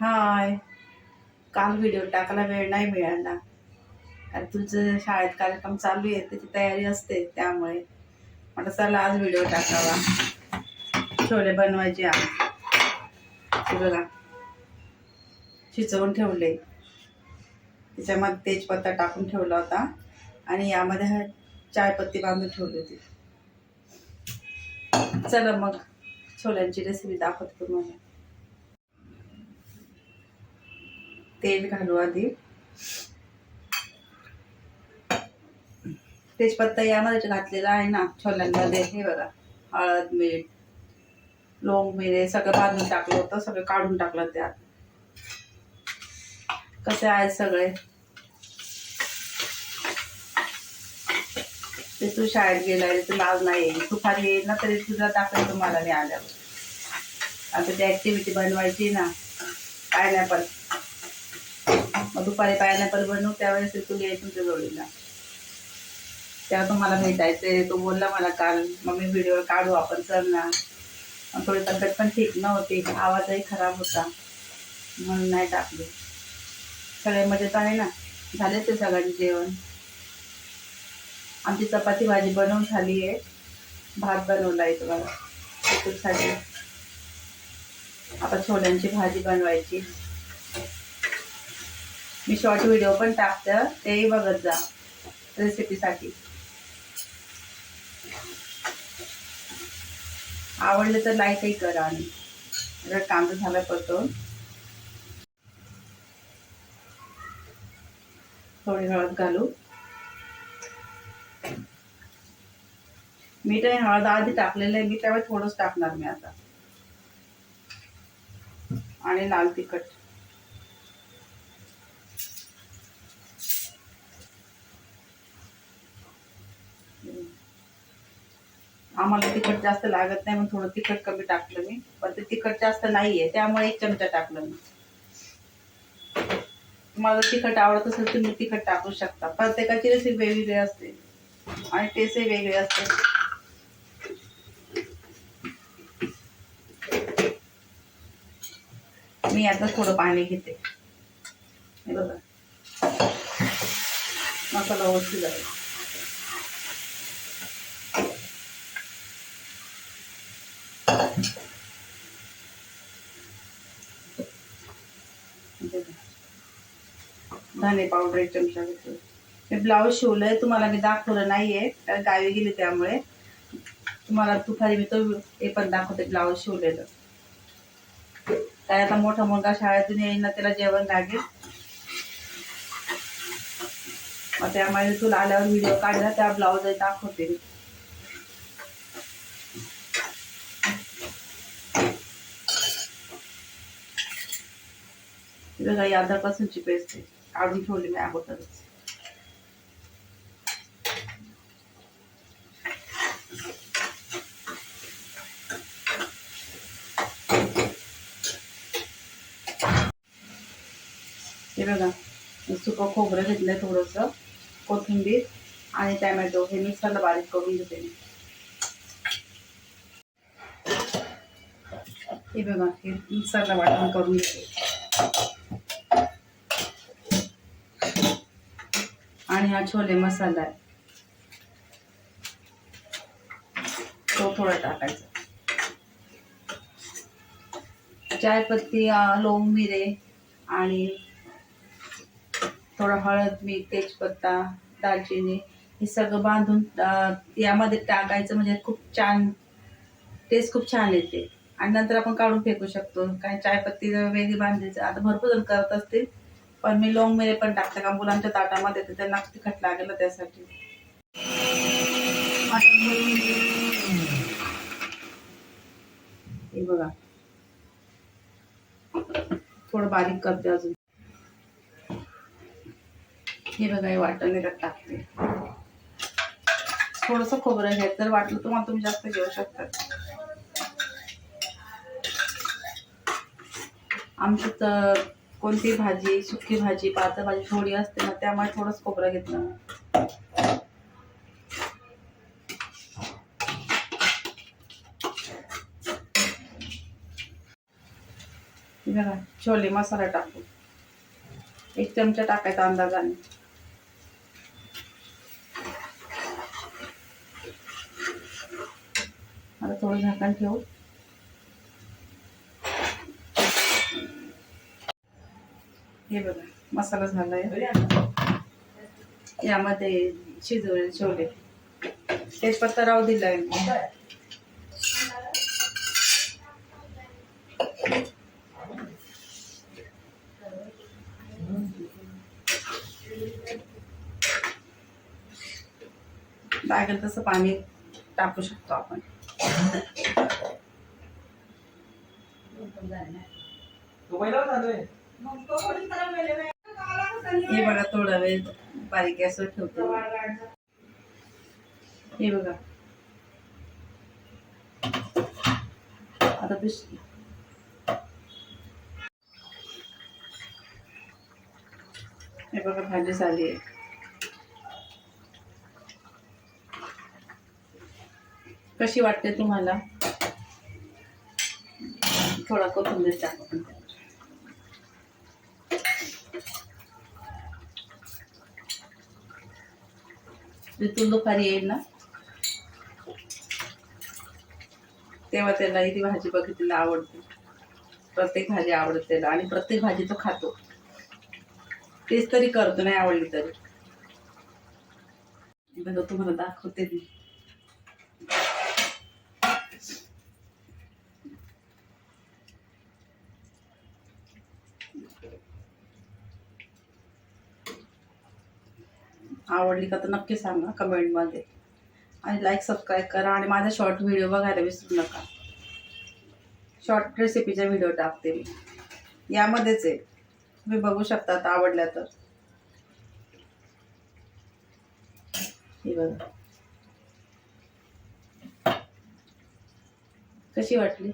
हाय. काल व्हिडिओ टाकायला वेळ नाही मिळाला. कारण तुझं शाळेत कार्यक्रम चालू आहे त्याची तयारी असते त्यामुळे. म्हटलं चला आज व्हिडिओ टाकावा. छोले बनवायचे आज. बघा. शिजवून ठेवले. त्याच्यामध्ये तेजपत्ता टाकून ठेवला होता. आणि यामध्ये चायपत्ती बांधून ठेवली होती. चला मग. छोल्यांची रेसिपी दाखवते तुम्हाला. तेल घालू आधी. तेजपत्ता यामध्ये घातलेला आहे ना छोल्यांमध्ये हे बघा. हळद मीठ लोंग मिरे सगळं बांधून टाकलं होतं सगळं काढून टाकलं त्यात. कसे आहेत सगळे? ते तू शाळेत गेलाय तू लाज नाही येईल तू खाली येईल ना तरी तुझा दाखवेल तुम्हाला मी आल्यावर. आता ती ऍक्टिव्हिटी बनवायची ना. पायनॅपल मग दुपारी पायनॅपल बनवू त्यावेळेस तू येईल तुमच्या जोडीला. तेव्हा तुम्हाला भेटायचंय तो बोलला मला काल मम्मी व्हिडिओ काढू आपण चल ना थोडी तब्येत पण ठीक नव्हती आवाजही खराब होता. म्हणून नाही टाकले. सगळे मजेत आहे ना? झाले ते सगळ्यांचे जेवण. आमची चपाती भाजी बनवून झाली आहे. भात बनवला आहे तुम्हाला साठी आता छोल्यांची भाजी बनवायची. मी शॉर्ट व्हिडिओ पण टाकते. तेही बघत जा. रेसिपीसाठी आवडलं तर लाईकही करा आणि जर कांदा झाला परतून थोडी हळद घालू. मीठ आणि हळद आधी टाकलेलं आहे. मी त्यावेळी थोडंच टाकणार मी आता. आणि लाल तिखट. आम्हाला तिखट जास्त लागत नाही म्हणून थोडं तिखट कमी टाकलं मी. पण ते तिखट जास्त नाहीये त्यामुळे एक चमचा टाकलं मी. तुम्हाला तिखट आवडत असेल तुम्ही तिखट टाकू शकता. प्रत्येकाची रेसिपी वेगवेगळी असते आणि टेस्टही वेगळे असते. मी आता थोडं पाणी घेते. हे बघा. मसाला ओळखी जाईल. धने पावडर एक चमचा घेतलं. मी ब्लाऊज शिवलंय तुम्हाला मी दाखवलं नाहीये. कारण गावी गेली त्यामुळे. तुम्हाला दुपारी मी तो हे पण दाखवते ब्लाऊज शिवलेलं. काय आता मोठा मुलगा शाळेतून येईल ना त्याला जेवण लागेल. मग त्यामुळे तुला आल्यावर व्हिडिओ काढला त्या ब्लाऊज दाखवते मी. बघा ही पेस्ट आहे. काढून ठेवली मी अगोदरच हे बघा सुकं खोबरं घेतलंय थोडंसं कोथिंबीर आणि टॅमॅटो हे मिक्सरला बारीक करून घेते मी हे बघा हे मिक्सरला वाटण करून घेते आणि हा छोले मसाला आहे. तो थोडा टाकायचा. चायपत्ती अं, लोंग मिरे आणि थोडं हळद मीठ तेजपत्ता दालचिनी हे सगळं बांधून यामध्ये टाकायचं म्हणजे खूप छान टेस्ट खूप छान येते. आणि नंतर आपण काढून फेकू शकतो. काही चायपत्ती वेगळी बांधायचं. आता भरपूर जण करत असतील. पण मी लोंग मिरे पण टाकते का मुलांच्या ताटामध्ये तर त्यांना तिखट लागेल त्यासाठी. हे बघा. थोडं बारीक करते अजून. हे बघा हे वाटण टाकते. थोडस खोबरं घ्यायचं जर वाटलं तुम्हाला तुम्ही जास्त घेऊ शकता. आमचं तर कोणती भाजी सुकी भाजी पातळ भाजी थोडी असते ना त्यामुळे थोडंच खोबरं घेतलं. बघा छोले मसाला टाकू एक चमचा टाकायचा अंदाजाने. आता थोडं झाकण ठेवू. हे बघा मसाला झाला आहे यामध्ये शिजवले छोले तेजपत्ता राहू दिला आहे लागेल तसं पाणी टाकू शकतो आपण. हे बघा थोडा वेळ बारीक असं ठेवतो. हे बघा. आता दुसरी हे बघा भाजी झाली आहे. कशी वाटते तुम्हाला? थोडा कोथिंबीर टाकून. तिथून दुपारी येईल ना. तेव्हा त्याला ही ती भाजी बघितलेला आवडते. प्रत्येक भाजी आवडते त्याला आणि प्रत्येक भाजी तो खातो. तेच तरी करतो नाही आवडली तरी. बघा तुम्हाला दाखवते मी. आवडली का तर नक्की सांगा कमेंटमध्ये. आणि लाईक सबस्क्राईब करा आणि माझा शॉर्ट व्हिडिओ बघायला विसरू नका. शॉर्ट रेसिपीचा व्हिडिओ टाकते मी. यामध्येच आहे. तुम्ही बघू शकता आवडल्या तर. हे बघा. कशी वाटली?